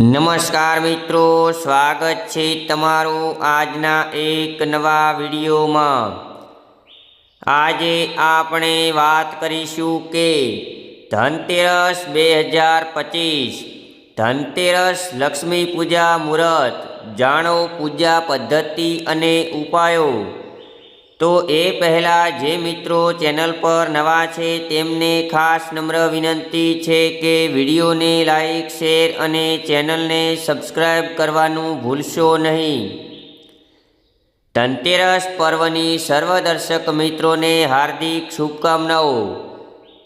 નમસ્કાર મિત્રો, સ્વાગત છે તમારું આજના એક નવા વિડીયોમાં. આજે આપણે વાત કરીશું કે ધનતેરસ બે હજાર પચીસ, ધનતેરસ લક્ષ્મી પૂજા મુહૂર્ત, જાણો પૂજા પદ્ધતિ અને ઉપાયો. તો એ પહેલાં જે મિત્રો ચેનલ પર નવા છે, તેમને ખાસ નમ્ર વિનંતી છે કે વિડીયોને લાઈક, શેર અને ચેનલને સબસ્ક્રાઈબ કરવાનું ભૂલશો નહીં. ધનતેરસ પર્વની સર્વદર્શક મિત્રોને હાર્દિક શુભકામનાઓ.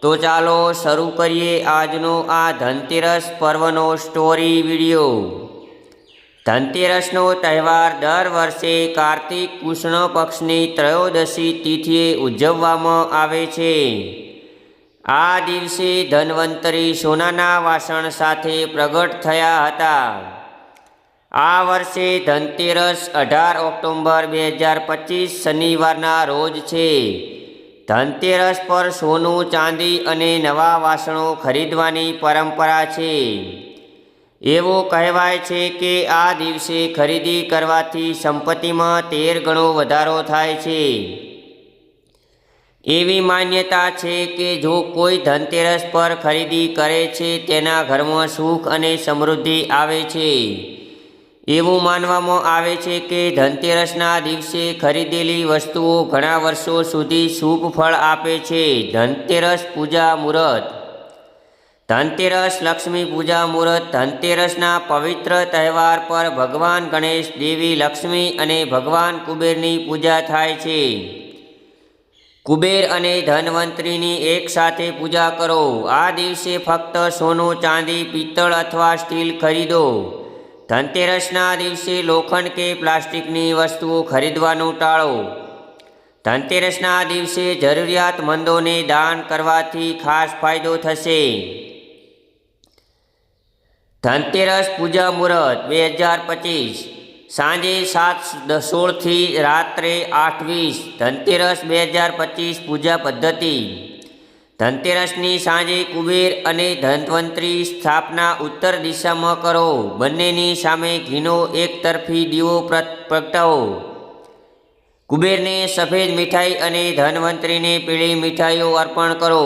તો ચાલો શરૂ કરીએ આજનો આ ધનતેરસ પર્વનો સ્ટોરી વીડિયો ધનતેરસનો તહેવાર દર વર્ષે કાર્તિક કૃષ્ણ પક્ષની ત્રયોદશી તિથિએ ઉજવવામાં આવે છે. આ દિવસે ધન્વંતરી સોનાના વાસણ સાથે પ્રગટ થયા હતા. આ વર્ષે ધનતેરસ અઢાર ઓક્ટોબર બે હજાર પચીસ શનિવારના રોજ છે. ધનતેરસ પર સોનું, ચાંદી અને નવા વાસણો ખરીદવાની પરંપરા છે. એવું કહેવાય છે કે આ દિવસે ખરીદી કરવાથી સંપત્તિમાં તેર ગણો વધારો થાય છે. એવી માન્યતા છે કે જો કોઈ ધનતેરસ પર ખરીદી કરે છે, તેના ઘરમાં સુખ અને સમૃદ્ધિ આવે છે. એવું માનવામાં આવે છે કે ધનતેરસના દિવસે ખરીદેલી વસ્તુઓ ઘણા વર્ષો સુધી શુભ ફળ આપે છે. ધનતેરસ પૂજા મુહૂર્ત ધનતેરસ લક્ષ્મી પૂજા મુહૂર્ત, ધનતેરસના પવિત્ર તહેવાર પર ભગવાન ગણેશ દેવી લક્ષ્મી અને ભગવાન કુબેરની પૂજા થાય છે. કુબેર અને ધનવંતરીની એક સાથે પૂજા કરો. આ દિવસે ફક્ત સોનું, ચાંદી, પિત્તળ અથવા સ્ટીલ ખરીદો. ધનતેરસના દિવસે લોખંડ કે પ્લાસ્ટિકની વસ્તુઓ ખરીદવાનું ટાળો. ધનતેરસના દિવસે જરૂરિયાતમંદોને દાન કરવાથી ખાસ ફાયદો થશે. ધનતેરસ પૂજા મુહૂર્ત બે હજાર પચીસ, સાંજે સાત સોળથી રાત્રે આઠ વીસ ધનતેરસ બે હજાર પચીસ પૂજા પદ્ધતિ. ધનતેરસની સાંજે કુબેર અને ધનવંતરી સ્થાપના ઉત્તર દિશામાં કરો. બંનેની સામે ઘીનો એક તરફી દીવો પ્રગટાવો. કુબેરને સફેદ મીઠાઈ અને ધનવંતરીને પીળી મીઠાઈઓ અર્પણ કરો.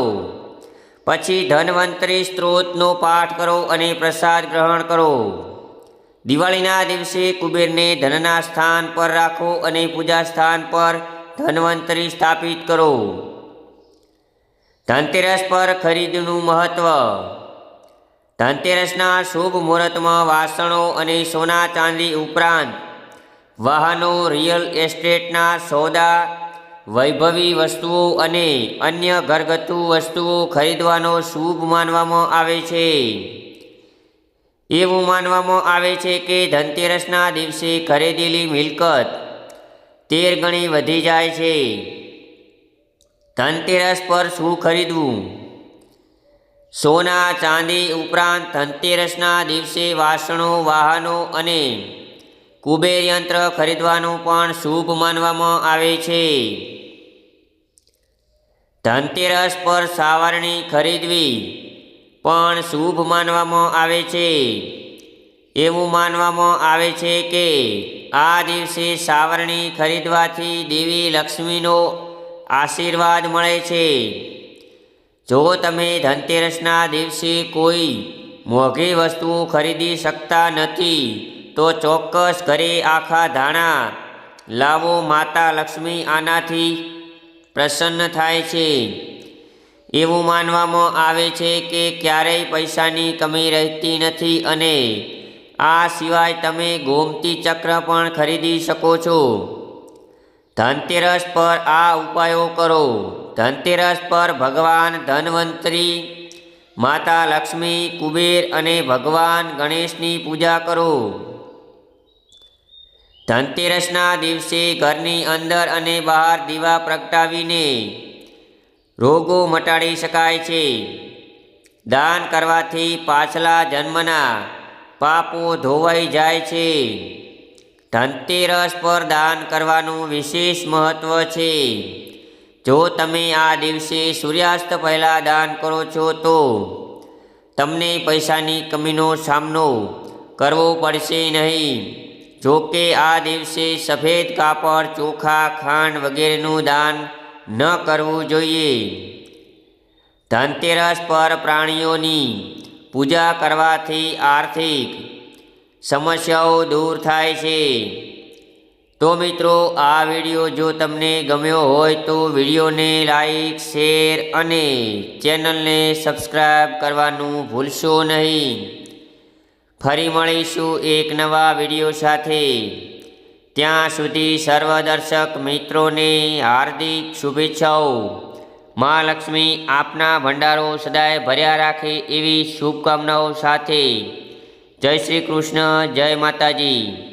પછી ધન્વંતરી સ્ત્રોતનો પાઠ કરો અને પ્રસાદ ગ્રહણ કરો. દિવાળીના દિવસે કુબેરને ધનના સ્થાન પર રાખો અને પૂજા સ્થાન પર ધન્વંતરી સ્થાપિત કરો. ધનતેરસ પર ખરીદનું મહત્વ. ધનતેરસના શુભ મુહૂર્તમાં વાસણો અને સોના ચાંદી ઉપરાંત વાહનો, રિયલ એસ્ટેટના સોદા વૈભવી વસ્તુઓ અને અન્ય ઘરગથ્થુ વસ્તુઓ ખરીદવાનો શુભ માનવામાં આવે છે. એવું માનવામાં આવે છે કે ધનતેરસના દિવસે ખરીદેલી મિલકત તેર ગણી વધી જાય છે. ધનતેરસ પર શું ખરીદવું? સોના, ચાંદી ઉપરાંત ધનતેરસના દિવસે વાસણો, વાહનો અને કુબેર યંત્ર ખરીદવાનું પણ શુભ માનવામાં આવે છે. ધનતેરસ પર સાવરણી ખરીદવી પણ શુભ માનવામાં આવે છે. એવું માનવામાં આવે છે કે આ દિવસે સાવરણી ખરીદવાથી દેવી લક્ષ્મીનો આશીર્વાદ મળે છે. જો તમે ધનતેરસના દિવસે કોઈ મોંઘી વસ્તુઓ ખરીદી શકતા નથી, તો ચોક્કસ ઘરે આખા ધાણા લાવો માતા લક્ષ્મી આનાથી પ્રસન્ન થાય છે. એવું માનવામાં આવે છે કે ક્યારેય પૈસાની કમી રહેતી નથી અને આ સિવાય તમે ગોમતી ચક્ર પણ ખરીદી શકો છો. ધનતેરસ પર આ ઉપાયો કરો. ધનતેરસ પર ભગવાન ધનવંતરી, માતા લક્ષ્મી, કુબેર અને ભગવાન ગણેશની પૂજા કરો. ધનતેરસના દિવસે ઘરની અંદર અને બહાર દીવા પ્રગટાવીને રોગો મટાડી શકાય છે. દાન કરવાથી પાછલા જન્મના પાપો ધોવાઈ જાય છે. ધનતેરસ પર દાન કરવાનું વિશેષ મહત્વ છે. જો તમે આ દિવસે સૂર્યાસ્ત પહેલાં દાન કરો છો તો તમને પૈસાની કમીનો સામનો કરવો પડશે નહીં. જો કે આ દિવસે સફેદ કાપડ, ચોખા, ખાંડ વગેરેનું દાન ન કરવું જોઈએ. ધનતેરસ પર પ્રાણીઓની પૂજા કરવાથી આર્થિક સમસ્યાઓ દૂર થાય છે. તો મિત્રો, આ વીડિયો જો તમને ગમ્યો હોય તો વિડીયોને લાઈક, શેર અને ચેનલને સબસ્ક્રાઈબ કરવાનું ભૂલશો નહીં. ફરી મળીશું એક નવા વીડિયો સાથે. ત્યાં સુધી સર્વ દર્શક મિત્રોને હાર્દિક શુભેચ્છાઓ. મા લક્ષ્મી આપના ભંડારો સદાય ભર્યા રાખે એવી શુભકામનાઓ સાથે. જય શ્રી કૃષ્ણ, જય માતાજી.